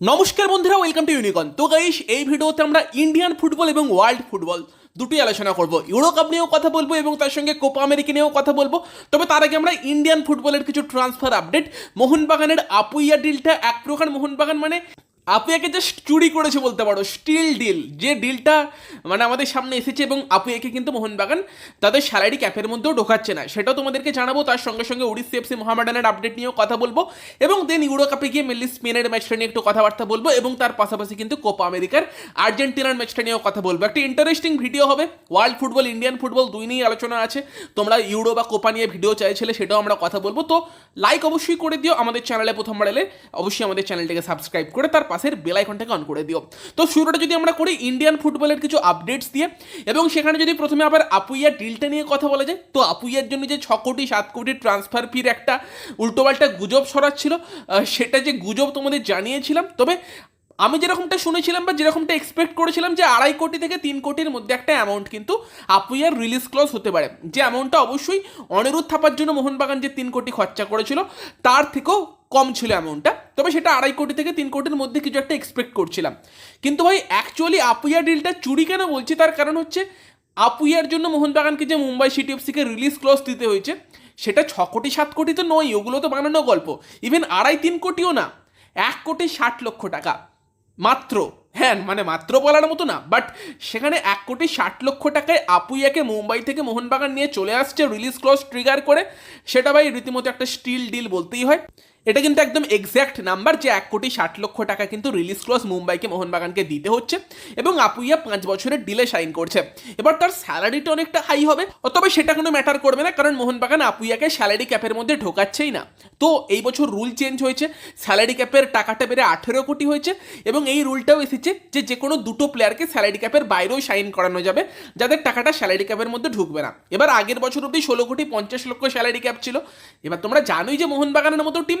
নমস্কার বন্ধুরা welcome to ইউনিকন তো গাইস এই ভিডিওতে আমরা ইন্ডিয়ান ফুটবল এবং ওয়ার্ল্ড ফুটবল দুটোই আলোচনা করব। ইউরো কাপ নিয়েও কথা বলব এবং তার সঙ্গে কোপা আমেরিকা নিয়েও কথা বলব। তবে তার আগে আমরা ইন্ডিয়ান ফুটবলের কিছু ট্রান্সফার আপডেট মোহনবাগানের আপুইয়া ডিলটা এক প্রকার, মোহনবাগান মানে আপুয়াকে জাস্ট চুরি করেছে বলতে পারো স্টিল ডিল যে ডিলটা মানে আমাদের সামনে এসেছে এবং আপুয়াকে কিন্তু মোহনবাগান তাদের স্যালারি ক্যাপের মধ্যেও ঢোকাচ্ছে না। সেটাও তোমাদেরকে জানাব, তার সঙ্গে সঙ্গে উড়িষ্যা এফসি মোহামেডানের আপডেট নিয়েও কথা বলব। এবং দেন ইউরো কাপে গিয়ে মেনলি স্পেনের ম্যাচটা নিয়ে একটু কথাবার্তা বলব এবং তার পাশাপাশি কিন্তু কোপা আমেরিকার আর্জেন্টিনার ম্যাচটা নিয়েও কথা বলব। একটা ইন্টারেস্টিং ভিডিও হবে ওয়ার্ল্ড ফুটবল ইন্ডিয়ান ফুটবল দুই নিয়েই আলোচনা আছে। তোমরা ইউরো বা কোপা নিয়ে ভিডিও চাইছিলে, সেটাও আমরা কথা বলব। তো লাইক অবশ্যই করে দিও আমাদের চ্যানেলে প্রথমবার এলে অবশ্যই আমাদের চ্যানেলটাকে সাবস্ক্রাইব করে তার পাশের বেল আইকনটাকে অন করে দিও। তো শুরুটা যদি আমরা করি ইন্ডিয়ান ফুটবলের কিছু আপডেটস দিয়ে, এবং সেখানে যদি প্রথমে আবার আপুইয়া ডিলটা নিয়ে কথা বলা যায়, তো আপুইয়ার জন্য যে ছ কোটি, সাত কোটি ট্রান্সফার ফির একটা উল্টোপাল্টা গুজব ছড়াচ্ছিল সেটা যে গুজব তোমাদের জানিয়েছিলাম। তবে আমি যেরকমটা শুনেছিলাম বা যেরকমটা এক্সপেক্ট করেছিলাম যে আড়াই কোটি থেকে তিন কোটির মধ্যে একটা অ্যামাউন্ট কিন্তু আপুইয়ার রিলিজ ক্লজ হতে পারে। যে অ্যামাউন্টটা অবশ্যই অনিরুদ্ধ থাপার জন্য মোহনবাগান যে তিন কোটি খরচা করেছিল, তার থেকেও কম ছিল অ্যামাউন্টটা তবে সেটা আড়াই কোটি থেকে তিন কোটির মধ্যে কিছু একটা এক্সপেক্ট করছিলাম। কিন্তু ভাই অ্যাকচুয়ালি আপুইয়া ডিলটা চুরি কেন বলছি? তার কারণ হচ্ছে, আপুইয়ার জন্য মোহনবাগানকে যে মুম্বাই সিটি এফসিকে রিলিজ ক্লজ দিতে হয়েছে, সেটা ছ কোটি, সাত কোটি তো নয়, ওগুলো তো বানানো গল্প। ইভেন আড়াই তিন কোটিও না, এক কোটি, ষাট লক্ষ টাকা। মাত্র হ্যাঁ মানে মাত্র বলার মতো না বাট সেখানে এক কোটি, ষাট লক্ষ টাকায় আপুইয়াকে মুম্বাই থেকে মোহনবাগান নিয়ে চলে আসছে রিলিজ ক্লজ ট্রিগার করে। সেটা ভাই রীতিমতো একটা স্টিল ডিল বলতেই হয়। এটা কিন্তু একদম এক্স্যাক্ট নাম্বার যে এক কোটি ষাট লক্ষ টাকা কিন্তু রিলিজ ক্লজ মুম্বাইকে মোহনবাগানকে দিতে হচ্ছে এবং আপুইয়া পাঁচ বছরের ডিলে সাইন করছে। এবার তার স্যালারিটা অনেকটা হাই হবে তবে সেটা কোনো ম্যাটার করবে না, কারণ মোহনবাগান আপুইয়াকে স্যালারি ক্যাপের মধ্যে ঢোকাচ্ছেই না। তো এই বছর রুল চেঞ্জ হয়েছে স্যালারি ক্যাপের টাকাটা বেড়ে আঠেরো কোটি হয়েছে এবং এই রুলটাও এসেছে যে যে কোনো দুটো প্লেয়ারকে স্যালারি ক্যাপের বাইরেও সাইন করানো যাবে, যাদের টাকাটা স্যালারি ক্যাপের মধ্যে ঢুকবে না। এবার আগের বছর অব্দি ষোলো কোটি পঞ্চাশ লক্ষ স্যালারি ক্যাপ ছিল। এবার তোমরা জানোই যে মোহনবাগানের মতো টিম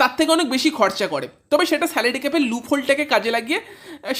তার থেকে অনেক বেশি খরচা করে। তবে সেটা স্যালারি ক্যাপের লুপ হোলটাকে কাজে লাগিয়ে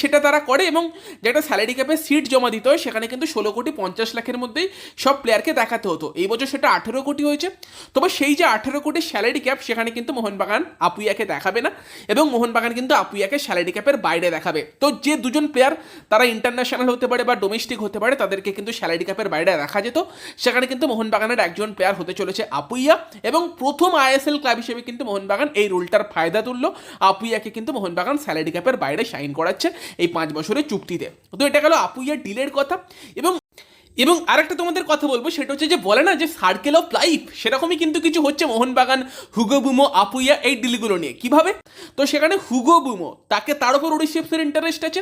সেটা তারা করে এবং যেটা স্যালারি ক্যাপে সিট জমা দিতে হয়, সেখানে কিন্তু ষোলো কোটি পঞ্চাশ লাখের মধ্যেই সব প্লেয়ারকে দেখাতে হতো। এই বছর সেটা আঠেরো কোটি হয়েছে। তবে সেই যে আঠেরো কোটি স্যালারি ক্যাপ সেখানে কিন্তু মোহনবাগান আপুইয়াকে দেখাবে না এবং মোহনবাগান কিন্তু আপুইয়াকে স্যালারি ক্যাপের বাইরে দেখাবে। তো যে দুজন প্লেয়ার তারা ইন্টারন্যাশনাল হতে পারে বা ডোমেস্টিক হতে পারে, তাদেরকে কিন্তু স্যালারি ক্যাপের বাইরে রাখা যেত। সেখানে কিন্তু মোহনবাগানের একজন প্লেয়ার হতে চলেছে আপুইয়া এবং প্রথম আইএসএল ক্লাব হিসেবে কিন্তু মোহনবাগান এই রুলটার ফায়দা তুললো। আপুইয়াকে কিন্তু মোহনবাগান স্যালারি ক্যাপের বাইরে সাইন করাচ্ছে এই পাঁচ বছরের চুক্তিতে। তো এটা গেল আপুইয়ার ডিলের কথা। এবং এবং আরেকটা তোমাদের কথা বলব, সেটা হচ্ছে যে বলে না যে সার্কেল অফ লাইফ সেরকমই কিন্তু কিছু হচ্ছে মোহনবাগান হুগো বুমো আপুইয়া এই ডিলগুলো নিয়ে। কীভাবে? তো সেখানে হুগো বুমো তাকে তার উপর উড়িষ্যার ইন্টারেস্ট আছে।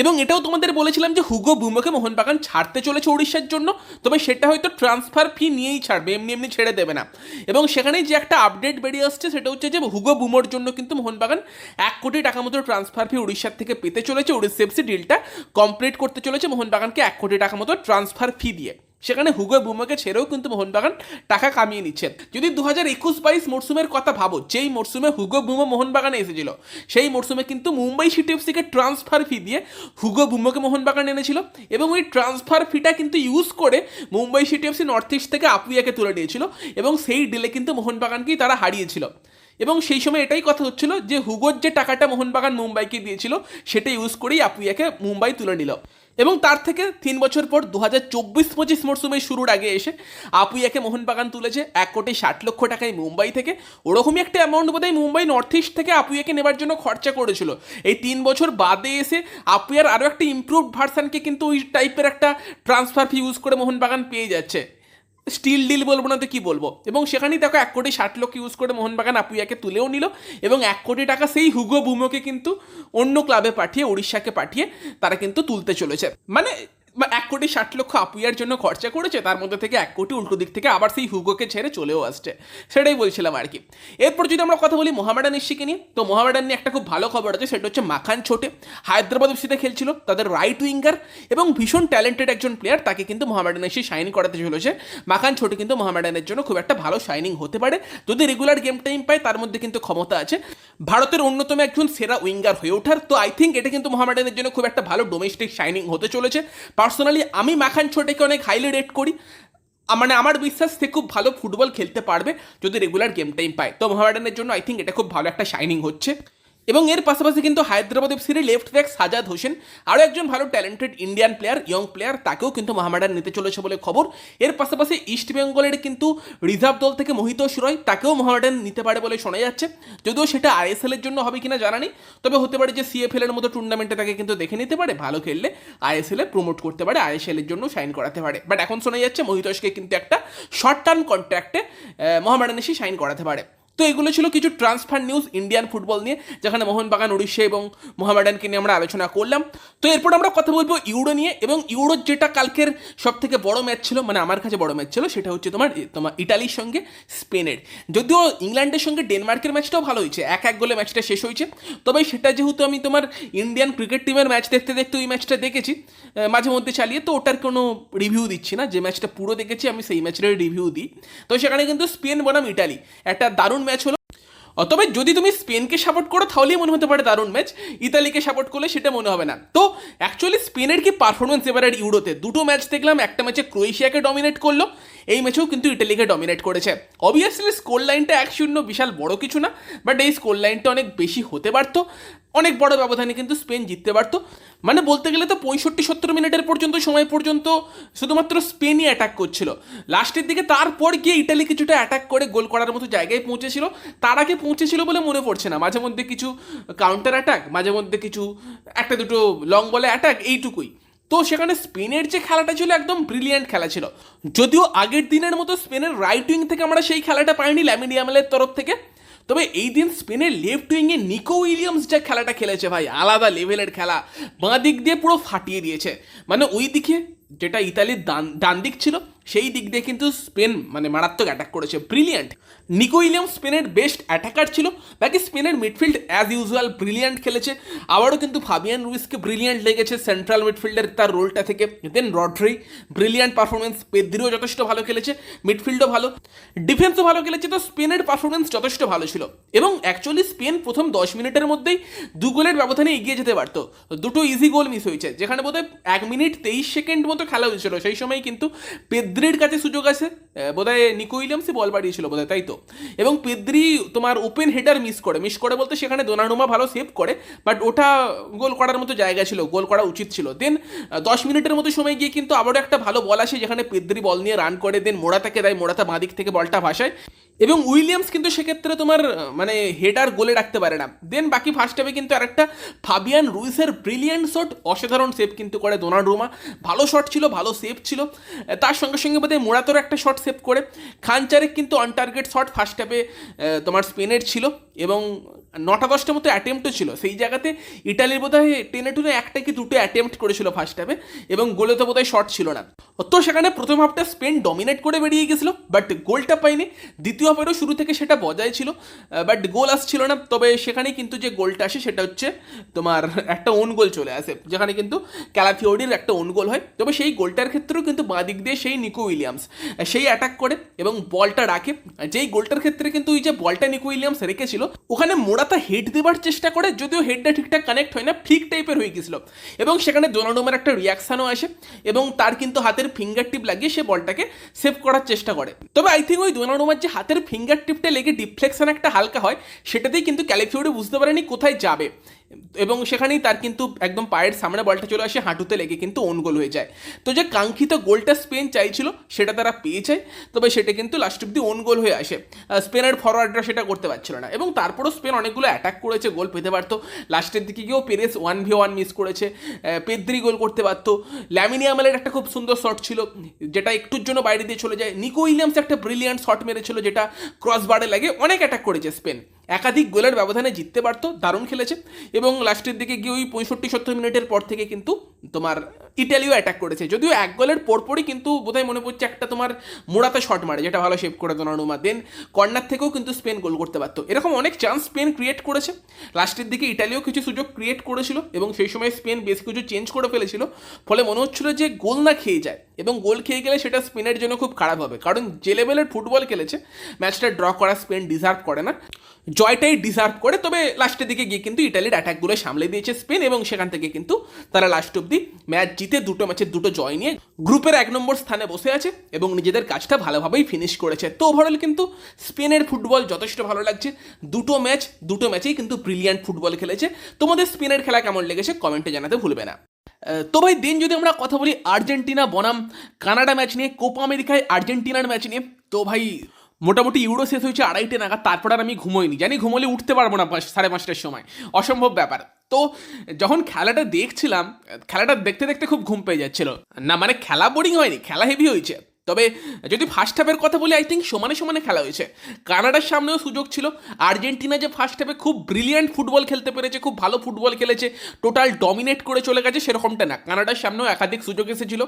এবং এটাও তোমাদের বলেছিলাম যে হুগো বুমোকে মোহনবাগান ছাড়তে চলেছে উড়িষ্যার জন্য, তবে সেটা হয়তো ট্রান্সফার ফি নিয়েই ছাড়বে, এমনি এমনি ছেড়ে দেবে না। এবং সেখানেই যে একটা আপডেট বেরিয়ে আসছে সেটা হচ্ছে যে হুগো বুমোর জন্য কিন্তু মোহনবাগান এক কোটি টাকা মতো ট্রান্সফার ফি উড়িষ্যার থেকে পেতে চলেছে উড়িষ্যা এফসি ডিলটা কমপ্লিট করতে চলেছে মোহনবাগানকে এক কোটি টাকা মতো ট্রান্সফার ফি দিয়ে। সেখানে হুগো বুমোকে ছেড়েও কিন্তু মোহনবাগান টাকা কামিয়ে নিচ্ছে। যদি দু হাজার একুশ বাইশ মরসুমের কথা ভাবো, যেই মরসুমে হুগো বুমো মোহনবাগানে এসেছিল, সেই মরসুমে কিন্তু মুম্বাই সিটি এফসিকে ট্রান্সফার ফি দিয়ে হুগো বুমোকে মোহনবাগান এনেছিল এবং ওই ট্রান্সফার ফিটা কিন্তু ইউজ করে Mumbai city FC north east থেকে আপুইয়াকে তুলে নিয়েছিল এবং সেই ডিলে কিন্তু মোহনবাগানকেই তারা হারিয়েছিল। এবং সেই সময় এটাই কথা হচ্ছিল যে হুগোর যে টাকাটা মোহনবাগান মুম্বাইকে দিয়েছিল, সেটা ইউজ করেই আপুইয়াকে মুম্বাই তুলে নিল। এবং তার থেকে তিন বছর পর দু হাজার চব্বিশ পঁচিশ মরশুমে শুরুর আগে এসে আপুইয়াকে মোহনবাগান তুলেছে এক কোটি ষাট লক্ষ টাকায় মুম্বাই থেকে। ওরকমই একটা অ্যামাউন্ট বোধহয় মুম্বাই নর্থ ইস্ট থেকে আপুইয়াকে নেবার জন্য খরচা করেছিল। এই তিন বছর বাদে এসে আপুইয়ার আরও একটা ইমপ্রুভড ভার্সানকে কিন্তু ওই টাইপের একটা ট্রান্সফার ফি ইউজ করে মোহনবাগান পেয়ে যাচ্ছে। স্টিল ডিল বলব না তো কি বলব? এবং সেখানেই দেখো এক কোটি ষাট লক্ষ ইউজ করে মোহনবাগান আপুইয়াকে তুলেও নিল এবং এক কোটি টাকা সেই হুগো বুমোকে কিন্তু অন্য ক্লাবে পাঠিয়ে, উড়িষ্যাকে পাঠিয়ে তারা কিন্তু তুলতে চলেছে। মানে মা- এক কোটি ষাট লক্ষ আপুইয়ার জন্য খরচা করেছে, তার মধ্যে থেকে এক কোটি উল্টো দিক থেকে আবার সেই হুগোকে ছেড়ে চলেও আসছে। সেটাই বলছিলাম আর কি। এরপর যদি আমরা কথা বলি মোহামেডান ইস্যিকে নিয়ে, তো মোহামেডান নিয়ে একটা খুব ভালো খবর আছে, সেটা হচ্ছে মাখান ছোটে। হায়দ্রাবাদ এফসিতে খেলছিল, তাদের রাইট উইঙ্গার এবং ভীষণ ট্যালেন্টেড একজন প্লেয়ার তাকে কিন্তু মোহামেডান এসে শাইন করাতে চলেছে। মাখান ছোটে কিন্তু মোহামেডানের জন্য খুব একটা ভালো শাইনিং হতে পারে। যদি রেগুলার গেম টাইম পায়, তার মধ্যে কিন্তু ক্ষমতা আছে। ভারতের অন্যতম একজন সেরা উইঙ্গার হয়ে ওঠার, তো আই থিঙ্ক এটা কিন্তু মোহামেডানের জন্য খুব একটা ভালো ডোমেস্টিক শাইনিং হতে চলেছে। পার্সোনালি আমি মাখান ছোটেকে অনেক হাইলি রেট করি। মানে আমার বিশ্বাস সে খুব ভালো ফুটবল খেলতে পারবে যদি রেগুলার গেম টাইম পায়। তো মোহামেডানের জন্য আই থিঙ্ক এটা খুব ভালো একটা শাইনিং হচ্ছে। এবং এর পাশাপাশি কিন্তু হায়দ্রাবাদ এফসির লেফট ব্যাক সাজাদ হোসেন, আরও একজন ভালো talented Indian player young player তাকেও কিন্তু মহামেডান নিতে চলেছে বলে খবর। এর পাশাপাশি ইস্ট বেঙ্গলের কিন্তু রিজার্ভ দল থেকে মোহিত সুরয় তাকেও মোহামেডান নিতে পারে বলে শোনা যাচ্ছে। যদিও সেটা আইএসএল এর জন্য হবে কিনা জানা নেই, তবে হতে পারে যে সিএফএল এর মতো টুর্নামেন্টে তাকে কিন্তু দেখে নিতে পারে, ভালো খেললে আইএসএল এ প্রমোট করতে পারে, আইএসএল এর জন্য সাইন করাতে পারে। বাট এখন শোনা যাচ্ছে, মোহিতোষকে কিন্তু একটা শর্ট টার্ম কন্ট্রাক্টে মহামেডান এসে সাইন করাতে পারে। তো এগুলো ছিল কিছু ট্রান্সফার নিউজ ইন্ডিয়ান ফুটবল নিয়ে, যেখানে মোহনবাগান উড়িষ্যা এবং মোহামেডানকে নিয়ে আমরা আলোচনা করলাম। তো এরপর আমরা কথা বলব ইউরো নিয়ে এবং ইউরোর যেটা কালকের সব থেকে বড় ম্যাচ ছিল মানে আমার কাছে বড় ম্যাচ ছিল, সেটা হচ্ছে তোমার তোমার ইটালির সঙ্গে স্পেনের। যদিও ইংল্যান্ডের সঙ্গে ডেনমার্কের ম্যাচটাও ভালো হয়েছে, এক এক গোলে ম্যাচটা শেষ হয়েছে। তবে সেটা যেহেতু আমি তোমার ইন্ডিয়ান ক্রিকেট টিমের ম্যাচ দেখতে দেখতে ওই ম্যাচটা দেখেছি মাঝে মধ্যে চালিয়ে, তো ওটার কোনো রিভিউ দিচ্ছি না। যে ম্যাচটা পুরো দেখেছি, আমি সেই ম্যাচের রিভিউ দিই। তো সেখানে কিন্তু স্পেন বনাম ইটালি। একটা দারুণ ম্যাচ হলো। তবে যদি তুমি স্পেনকে সাপোর্ট করো, তাহলেই মনে হতে পারে দারুণ ম্যাচ ইতালিকে সাপোর্ট করলে সেটা মনে হবে না। তো অ্যাকচুয়ালি স্পেনের কি পারফরমেন্স এবারের ইউরোতে? দুটো ম্যাচ দেখলাম, একটা ম্যাচে ক্রোয়েশিয়াকে ডমিনেট করল। এই ম্যাচেও কিন্তু ইটালিকে ডমিনেট করেছে। অবভিয়াসলি স্কোর লাইনটা এক শূন্য, বিশাল বড় কিছু না বাট এই স্কোর লাইনটা অনেক বেশি হতে পারতো। অনেক বড় ব্যবধানে কিন্তু স্পেন জিততে পারতো। মানে বলতে গেলে তো পঁয়ষট্টি সত্তর মিনিটের পর্যন্ত, সময় পর্যন্ত শুধুমাত্র স্পেনই অ্যাটাক করছিল। লাস্টের দিকে তারপর গিয়ে ইটালি কিছুটা অ্যাটাক করে গোল করার মতো জায়গায় পৌঁছেছিল। তার আগে পৌঁছেছিল বলে মনে পড়ছে না। মাঝে মধ্যে কিছু কাউন্টার অ্যাটাক মাঝে মধ্যে কিছু একটা দুটো লং বলে অ্যাটাক এইটুকুই। তো সেখানে স্পেনের যে খেলাটা ছিল একদম ব্রিলিয়ান্ট খেলা ছিল। যদিও আগের দিনের মতো স্পেনের রাইট উইং থেকে আমরা সেই খেলাটা পাইনি ল্যামিনিয়ামেলের তরফ থেকে। তবে এই দিন স্পেনের লেফট উইংয়ে নিকো উইলিয়ামস যে খেলাটা খেলেছে ভাই, আলাদা লেভেলের খেলা। বাঁ দিক দিয়ে পুরো ফাটিয়ে দিয়েছে। মানে ওই দিকে যেটা ইতালির ডান ডান দিক ছিল সেই দিক দিয়ে কিন্তু স্পেন মানে মারাত্মক অ্যাটাক করেছে। ব্রিলিয়ান্ট নিকো উইলিয়ামস স্পেনের বেস্ট অ্যাটাকার ছিল। বাকি স্পেনের মিডফিল্ড অ্যাজ ইউজুয়াল ব্রিলিয়ান্ট খেলেছে। আবারও কিন্তু ফাবিয়ান রুইসকে ব্রিলিয়ান্ট লেগেছে সেন্ট্রাল মিডফিল্ডের তার রোলটা থেকে। দেন রড্রি ব্রিলিয়ান্ট পারফরমেন্স পেদ্রিও যথেষ্ট ভালো খেলেছে মিডফিল্ডও ভালো। ডিফেন্সও ভালো খেলেছে, তো স্পেনের পারফরমেন্স যথেষ্ট ভালো ছিল। এবং অ্যাকচুয়ালি স্পেন প্রথম দশ মিনিটের মধ্যেই দু গোলের ব্যবধানে এগিয়ে যেতে পারতো। দুটো ইজি গোল মিস হয়েছে, যেখানে বোধহয় এক মিনিট তেইশ সেকেন্ড মতো খেলা হয়েছিল। সেই সময় কিন্তু পেদ্রির কাছে সুযোগ আছে আহ, বোধহয় নিকো উইলিয়ামসই বল বাড়িয়েছিল বোধহয়, তাই তো? এবং পেদ্রি তোমার ওপেন হেডার মিস করে মিস করে বলতে সেখানে দোনানুমা ভালো সেভ করে, বাট ওটা গোল করার মতো জায়গা ছিল, গোল করা উচিত ছিল। দেন দশ মিনিটের মতো সময় গিয়ে কিন্তু আবারও একটা ভালো বল আসে যেখানে পেদ্রি বল নিয়ে রান করে দেন মোড়াতাকে দেয়, মোড়াতা বাঁদিক থেকে বলটা ভাসায়। এবং উইলিয়ামস কিন্তু সেক্ষেত্রে তোমার মানে হেডার গোলে রাখতে পারে না। দেন বাকি ফার্স্ট হাফে কিন্তু আরেকটা ফাবিয়ান রুইসের ব্রিলিয়ান্ট শট অসাধারণ সেভ কিন্তু করে ডোনাল্ডরুমা ভালো শট ছিল, ভালো সেভ ছিল। তার সঙ্গে সঙ্গে বোধহয় মোড়াতোর একটা শট সেভ করে। খানচারে কিন্তু অন টার্গেট শট ফার্স্ট হাফে তোমার স্পেনের ছিল এবং নটা দশটার মতো অ্যাটেম্পটও ছিল। সেই জায়গাতে ইটালির বোধহয় টেনে টুনে একটা কি দুটো অ্যাটেম্প্ট করেছিল ফার্স্ট হাফে এবং গোলে তো বোধহয় শর্ট ছিল না। তো সেখানে প্রথম হাফটা স্পেন ডমিনেট করে বেরিয়ে গেছিল বাট গোলটা পাইনি দ্বিতীয় হাফেরও শুরু থেকে সেটা বজায় ছিল বাট গোল আসছিল না। তবে সেখানে কিন্তু যে গোলটা আসে সেটা হচ্ছে তোমার একটা ওন গোল চলে আসে, যেখানে কিন্তু ক্যালাফিওডির একটা ওন গোল হয়। তবে সেই গোলটার ক্ষেত্রেও কিন্তু বাঁ দিক দিয়ে সেই নিকো উইলিয়ামস সেই অ্যাটাক করে এবং বলটা রাখে। যেই গোলটার ক্ষেত্রে কিন্তু ওই যে বলটা নিকো উইলিয়ামস রেখেছিল, ওখানে মোড়াতা হেড দেবার চেষ্টা করে, যদিও হেডটা ঠিকঠাক কানেক্ট হয় না ফ্লিক টাইপের হয়ে গেছিল। এবং সেখানে ডোনাডোমের একটা রিয়াকশানও আসে, এবং তার কিন্তু হাতের ফিঙ্গার টিপ লাগিয়ে সে বলটাকে সেভ করার চেষ্টা করে। তবে আই থিঙ্ক ওই ডোনাডোমার যে হাতের ফিঙ্গার টিপটা লেগে ডিফ্লেকশন একটা হালকা হয়, সেটাতেই কিন্তু ক্যালিফিউরি বুঝতে পারেনি কোথায় যাবে। এবং সেখানেই তার কিন্তু একদম পায়ের সামনে বলটা চলে আসে, হাঁটুতে লেগে কিন্তু ওন গোল হয়ে যায়। তো যে কাঙ্ক্ষিত গোলটা স্পেন চাইছিল, সেটা তারা পেয়েছে, তবে সেটা কিন্তু লাস্ট অব্দি ওন গোল হয়ে আসে। স্পেনের ফরওয়ার্ডরা সেটা করতে পারছিল না। এবং তারপরও স্পেন অনেকগুলো অ্যাটাক করেছে, গোল পেতে পারতো। লাস্টের দিকে গিয়েও Perez one v one miss করেছে। পেদ্রি গোল করতে পারতো। ল্যামিনিয়ামেলের একটা খুব সুন্দর শট ছিল, যেটা একটুর জন্য বাইরে দিয়ে চলে যায়। নিকো উইলিয়ামস একটা ব্রিলিয়ান্ট শট মেরেছিল, যেটা ক্রস বারে লাগে। অনেক অ্যাটাক করেছে স্পেন। একাধিক গোলের ব্যবধানে জিততে পারতো, দারুণ খেলেছে এবং লাস্টের দিকে গিয়ে ওই পঁয়ষট্টি সত্তর মিনিটের পর থেকে কিন্তু তোমার ইটালিও অ্যাটাক করেছে। যদিও এক গোলের পরপরই কিন্তু বোধহয় মনে পড়ছে একটা তোমার মোড়াতে শট মারে, যেটা ভালো শেভ করে দোনানুমা দেন কর্নার থেকেও কিন্তু স্পেন গোল করতে পারতো। এরকম অনেক চান্স স্পেন ক্রিয়েট করেছে। লাস্টের দিকে ইটালিও কিছু সুযোগ ক্রিয়েট করেছিল এবং সেই সময় স্পেন বেশ কিছু চেঞ্জ করে ফেলেছিল। ফলে মনে হচ্ছিল যে গোল না খেয়ে যায় এবং গোল খেয়ে গেলে সেটা স্পেনের জন্য খুব খারাপ হবে। কারণ যে লেভেলের ফুটবল খেলেছে ম্যাচটা ড্র করা স্পেন ডিজার্ভ করে না। জয়টাই ডিজার্ভ করে, তবে লাস্টের দিকে গিয়ে কিন্তু ইটালির অ্যাটাকগুলো সামলে দিয়েছে স্পেন এবং সেখান থেকে কিন্তু তারা লাস্ট অব্দি ম্যাচ জিতে জিতে দুটো ম্যাচের দুটো জয় নিয়ে গ্রুপের এক নম্বর স্থানে বসে আছে এবং নিজেদের কাজটা ভালোভাবেই ফিনিশ করেছে। তো ওভারঅল কিন্তু স্পেনের ফুটবল যথেষ্ট ভালো লাগছে। দুটো ম্যাচ, দুটো ম্যাচেই কিন্তু ব্রিলিয়ান্ট ফুটবল খেলেছে। তোমাদের স্পেনের খেলা কেমন লেগেছে কমেন্টে জানাতে ভুলবে না। তো ভাই, দিন যদি আমরা কথা বলি আর্জেন্টিনা বনাম কানাডা ম্যাচ নিয়ে, কোপা আমেরিকায় আর্জেন্টিনার ম্যাচ নিয়ে, তো ভাই মোটামুটি ইউরো শেষ হয়েছে আড়াইটে নাগাদ, তারপর আর আমি ঘুমোইনি। জানি ঘুমোলে উঠতে পারব না সাড়ে পাঁচটার সময়। অসম্ভব ব্যাপার। তো যখন খেলাটা দেখছিলাম, খেলাটা দেখতে দেখতে খুব ঘুম পেয়ে যাচ্ছিল। না মানে খেলা বোরিং হয়নি, খেলা হেভি হয়েছে। তবে যদি ফার্স্ট হাফের কথা বলি আই থিঙ্ক সমানে সমানে খেলা হয়েছে। কানাডার সামনেও সুযোগ ছিল। আর্জেন্টিনা যে ফার্স্ট হাফে খুব ব্রিলিয়ান্ট ফুটবল খেলতে পেরেছে, খুব ভালো ফুটবল খেলেছে টোটাল ডমিনেট করে চলে গেছে, সেরকমটা না। কানাডার সামনেও একাধিক সুযোগ এসেছিল।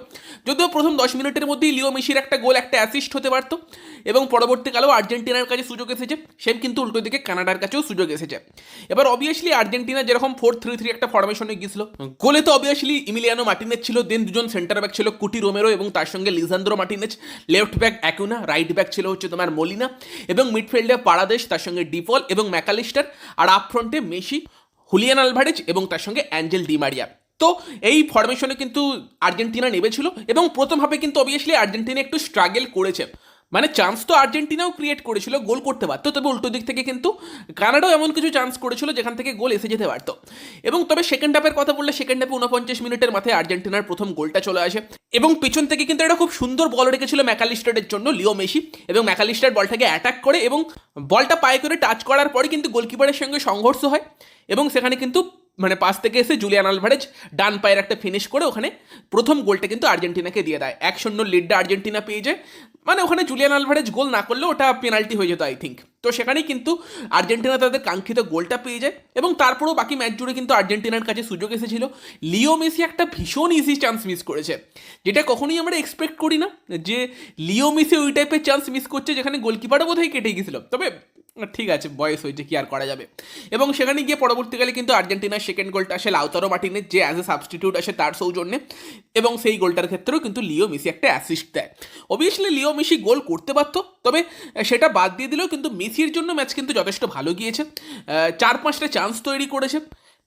যদিও প্রথম দশ মিনিটের মধ্যেই লিও মেসির একটা গোল, একটা অ্যাসিস্ট হতে পারতো। এবং পরবর্তীকালেও আর্জেন্টিনার কাছে সুযোগ এসেছে। সেম কিন্তু উল্টো দিকে কানাডার কাছেও সুযোগ এসেছে। এবার অবভিয়াসলি আর্জেন্টিনা যেরকম ফোর থ্রি থ্রি একটা ফরমেশনে গিয়েছিল, গোলে তো অবভিয়াসলি ইমিলিয়ানো মার্টিনেজ ছিল দেন দুজন সেন্টার ব্যাক ছিল, কুটি রোমেরো এবং তার সঙ্গে Lisandro Martinez. Left back Acuna, right back ছিল হচ্ছে তোমার মলিনা এবং মিডফিল্ডে পারাদেশ, তার সঙ্গে ডিফল এবং ম্যাকালিস্টার আর আপ ফ্রন্টে মেসি, হুলিয়ান আলভারেজ এবং তার সঙ্গে অ্যাঞ্জেল ডিমারিয়া তো এই ফরমেশনে কিন্তু আর্জেন্টিনা নেমেছিল এবং প্রথম হাফে কিন্তু অবভিয়াসলি আর্জেন্টিনা একটু স্ট্রাগেল করেছে। মানে চান্স তো আর্জেন্টিনাও ক্রিয়েট করেছিল, গোল করতে পারতো, তবে উল্টো দিক থেকে কিন্তু কানাডাও এমন কিছু চান্স করেছিল যেখান থেকে গোল এসে যেতে পারতো। এবং তবে সেকেন্ড হাফের কথা বললে সেকেন্ড হাফে উনপঞ্চাশ মিনিটের মাথায় আর্জেন্টিনার প্রথম গোলটা চলে আসে। এবং পিছন থেকে কিন্তু একটা খুব সুন্দর বল রেখেছিল ম্যাকালিস্টারের জন্য, লিও মেসি। এবং ম্যাকালিস্টার বলটাকে অ্যাটাক করে এবং বলটা পায়ে করে টাচ করার পরে কিন্তু গোলকিপারের সঙ্গে সংঘর্ষ হয়। এবং সেখানে কিন্তু মানে পাশ থেকে এসে জুলিয়ান আলভারেজ ডান পায়ের একটা ফিনিশ করে ওখানে প্রথম গোলটা কিন্তু আর্জেন্টিনাকে দিয়ে দেয়। এক শূন্য লিডটা আর্জেন্টিনা পেয়ে যায়। মানে ওখানে জুলিয়ান আলভারেজ গোল না করলে ওটা পেনাল্টি হয়ে যেত আই থিঙ্ক তো সেখানেই কিন্তু আর্জেন্টিনা তাদের কাঙ্ক্ষিত গোলটা পেয়ে যায় এবং তারপরেও বাকি ম্যাচ জুড়ে কিন্তু আর্জেন্টিনার কাছে সুযোগ এসেছিল। লিও মেসি একটা ভীষণ ইজি চান্স মিস করেছে, যেটা কখনোই আমরা এক্সপেক্ট করি না যে লিও মেসি ওই টাইপের চান্স মিস করছে যেখানে গোলকিপারও বোধহয় কেটে গেছিল। তবে ঠিক আছে, বয়স হয়েছে, কি আর করা যাবে? এবং সেখানে গিয়ে পরবর্তীকালে কিন্তু আর্জেন্টিনার সেকেন্ড গোলটা আসে লাউতারো মার্টিনের যে অ্যাজ এ সাবস্টিটিউট আসে তার সৌজন্যে। এবং সেই গোলটার ক্ষেত্রেও কিন্তু লিও মেসি একটা অ্যাসিস্ট দেয়। অবভিয়াসলি লিও মেসি গোল করতে পারতো, তবে সেটা বাদ দিয়ে দিলেও কিন্তু মেসির জন্য ম্যাচ কিন্তু যথেষ্ট ভালো গিয়েছে। চার পাঁচটা চান্স তৈরি করেছে,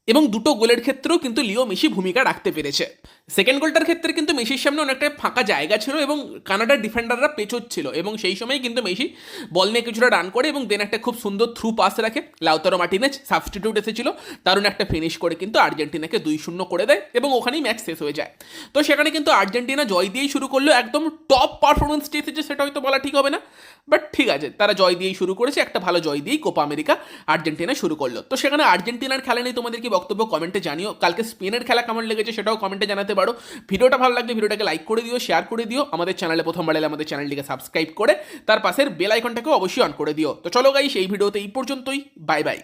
এবং দুটো গোলের ক্ষেত্রেও কিন্তু লিও মেসি ভূমিকা রাখতে পেরেছে। সেকেন্ড গোলটার ক্ষেত্রে কিন্তু মেসির সামনে অনেকটা ফাঁকা জায়গা ছিল এবং কানাডার ডিফেন্ডাররা পেছোচ্ছিল এবং সেই সময় কিন্তু মেসি বল নিয়ে কিছুটা রান করে এবং দেন একটা খুব সুন্দর থ্রু পাস রাখে। লাউতারো মার্টিনেজ সাবস্টিটিউট এসেছিল। দারুণ একটা ফিনিশ করে কিন্তু আর্জেন্টিনাকে দুই শূন্য করে দেয় এবং ওখানেই ম্যাচ শেষ হয়ে যায়। তো সেখানে কিন্তু আর্জেন্টিনা জয় দিয়েই শুরু করল। একদম টপ পারফরমেন্স এসেছে সেটা হয়তো বলা ঠিক হবে না। বাট ঠিক আছে, তারা জয় দিয়েই শুরু করেছে। একটা ভালো জয় দিয়েই কোপা আমেরিকা আর্জেন্টিনা শুরু করল। তো সেখানে আর্জেন্টিনার খেলা নিয়ে তোমাদের কি বক্তব্য? কমেন্টে জানিও। কালকে স্পেনের খেলা কেমন লেগেছে সেটাও কমেন্টে জানাতে পারো। ভিডিওটা ভালো লাগলে ভিডিওটাকে লাইক করে দিও শেয়ার করে দিও। আমাদের চ্যানেলে প্রথমবার এলে আমাদের চ্যানেলটিকে সাবস্ক্রাইব করে, তার পাশের বেল আইকনটাকেও অবশ্যই অন করে দিও। তো চলো গাই সেই ভিডিওতে এই পর্যন্তই। Bye bye